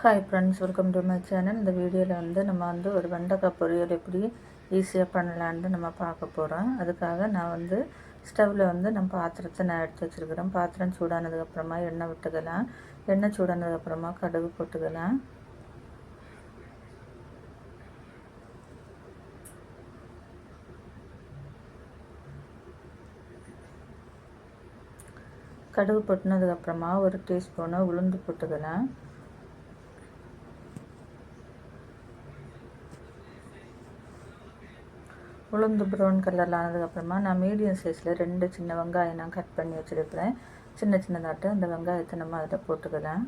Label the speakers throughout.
Speaker 1: Hi friends welcome to my channel இந்த வீடியோவில் வந்து நம்ம வந்து ஒரு வெண்டைக்காய் பொரியல் எப்படி ஈஸியாக பண்ணலான்னு நம்ம பார்க்க போகிறோம் அதுக்காக நான் வந்து ஸ்டவ்வில் வந்து நம்ம பாத்திரத்தை நான் எடுத்து வச்சுருக்கிறேன். பாத்திரம் சூடானதுக்கப்புறமா எண்ணெய் விட்டுக்கலாம். எண்ணெய் சூடானதுக்கப்புறமா கடுகு போட்டுக்கலாம். கடுகு பொட்டினதுக்கப்புறமா ஒரு டீஸ்பூனு உளுந்து போட்டுக்கலாம். உளுந்து ப்ரௌன் கலரில் ஆனதுக்கப்புறமா நான் மீடியம் சைஸில் ரெண்டு சின்ன வெங்காயம் நான் கட் பண்ணி வச்சுருக்கிறேன். சின்ன சின்னதாட்டு அந்த வெங்காயத்தை நம்ம அதில் போட்டுக்கலாம்.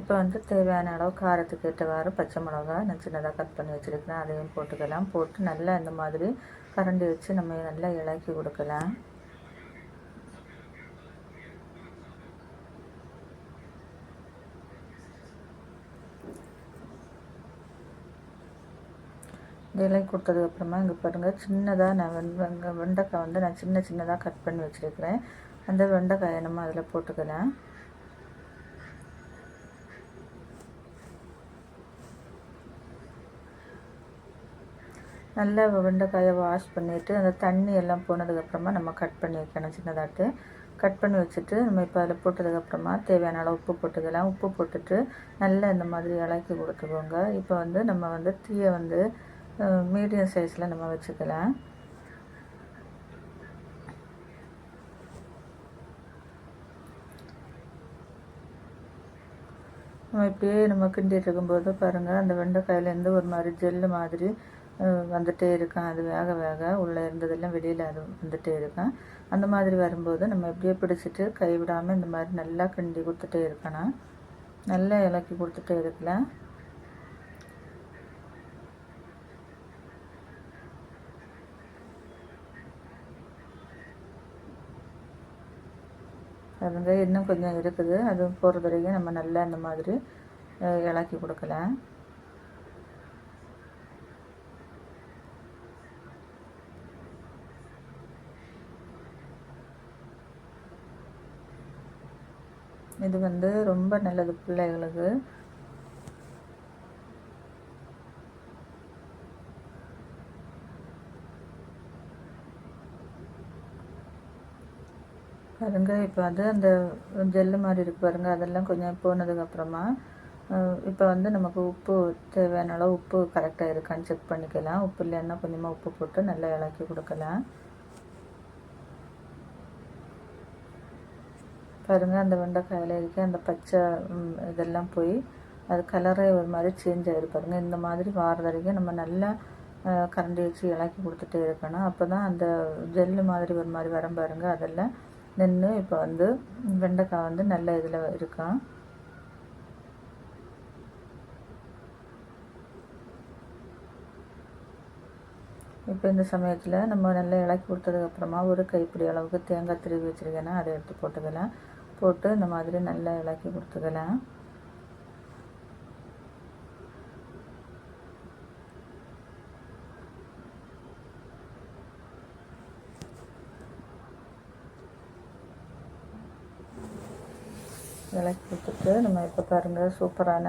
Speaker 1: இப்போ வந்து தேவையான அளவு காரத்துக்கு ஏற்றவாறு பச்சை மிளகா நான் சின்னதாக கட் பண்ணி வச்சுருக்கிறேன். அதையும் போட்டுக்கலாம். போட்டு நல்லா இந்த மாதிரி கரண்டி வச்சு நம்ம நல்லா இலக்கி கொடுக்கலாம். இலை கொடுத்ததுக்கப்புறமா இங்கே பாருங்கள் சின்னதாக நான் வெங்க வெண்டைக்காய் வந்து நான் சின்ன சின்னதாக கட் பண்ணி வச்சுருக்கிறேன். அந்த வெண்டைக்காயை நம்ம அதில் போட்டுக்கிறேன் நல்லா வெண்டைக்காயை வாஷ் பண்ணிவிட்டு அந்த தண்ணி எல்லாம் போனதுக்கப்புறமா நம்ம கட் பண்ணி வைக்கணும் சின்னதாட்டு. கட் பண்ணி வச்சுட்டு நம்ம இப்போ அதில் போட்டதுக்கப்புறமா தேவையான அளவு உப்பு போட்டுக்கலாம். உப்பு போட்டுட்டு நல்லா இந்த மாதிரி இலக்கி கொடுத்துக்கோங்க. இப்போ வந்து நம்ம வந்து தீயை வந்து மீடியம் சைஸில் நம்ம வச்சுக்கலாம். நம்ம இப்படியே நம்ம கிண்டிகிட்டு இருக்கும்போது பாருங்கள் அந்த வெண்டைக்காயிலேருந்து ஒரு மாதிரி ஜெல்லு மாதிரி வந்துகிட்டே இருக்கும். அது வேக வேக உள்ளே இருந்ததெல்லாம் வெளியில் அது வந்துகிட்டே இருக்கும். அந்த மாதிரி வரும்போது நம்ம எப்படியே பிடிச்சிட்டு கைவிடாமல் இந்த மாதிரி நல்லா கிண்டி கொடுத்துட்டே இருக்கணும். நல்லா இலக்கி கொடுத்துட்டே இருக்கலாம். வந்து இன்னும் கொஞ்சம் இருக்குது. அது போகிறது வரைக்கும் நம்ம நல்லா இந்த மாதிரி இலக்கி கொடுக்கலாம். இது வந்து ரொம்ப நல்லது பிள்ளைகளுக்கு. பாருங்க இப்போ வந்து அந்த ஜெல்லு மாதிரி இருக்கு பாருங்க அதெல்லாம் கொஞ்சம் போனதுக்கப்புறமா இப்போ வந்து நமக்கு உப்பு தேவையான அளவு உப்பு கரெக்டாக இருக்கான்னு செக் பண்ணிக்கலாம். உப்பு இல்லைன்னா கொஞ்சமாக உப்பு போட்டு நல்லா இலக்கி கொடுக்கலாம். பாருங்கள் அந்த வெண்டைக்காயில் இருக்க அந்த பச்சை இதெல்லாம் போய் அது கலரே ஒரு மாதிரி சேஞ்ச் ஆகிருப்பாருங்க இந்த மாதிரி வாரது வரைக்கும் நம்ம நல்லா கரண்டி வச்சு இலக்கி கொடுத்துட்டே இருக்கணும். அப்போ தான் அந்த ஜெல்லு மாதிரி ஒரு மாதிரி வரம் பாருங்கள் அதெல்லாம் நின்று இப்போ வந்து வெண்டைக்காய் வந்து நல்ல இதில் இருக்கான். இப்போ இந்த சமயத்தில் நம்ம நல்லா இலக்கி கொடுத்ததுக்கப்புறமா ஒரு கைப்பிடி அளவுக்கு தேங்காய் திருவி வச்சுருக்கேன்னா அதை எடுத்து போட்டுக்கலாம். போட்டு இந்த மாதிரி நல்லா இலக்கி கொடுத்துக்கலாம். விளக்கி கொடுத்துட்டு நம்ம இப்போ பாருங்கள் சூப்பரான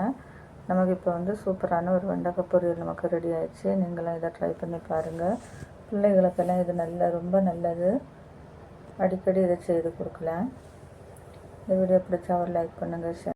Speaker 1: நமக்கு இப்போ வந்து சூப்பரான ஒரு வெண்டைக்காய் பொரியல் நமக்கு ரெடி ஆயிடுச்சு. நீங்களும் இதை ட்ரை பண்ணி பாருங்கள் பிள்ளைகளுக்கெல்லாம் இது நல்ல ரொம்ப நல்லது. அடிக்கடி இதை செய்து கொடுக்கலாம். இந்த வீடியோ பிடிச்சா ஒரு லைக் பண்ணுங்கள் ஷேர்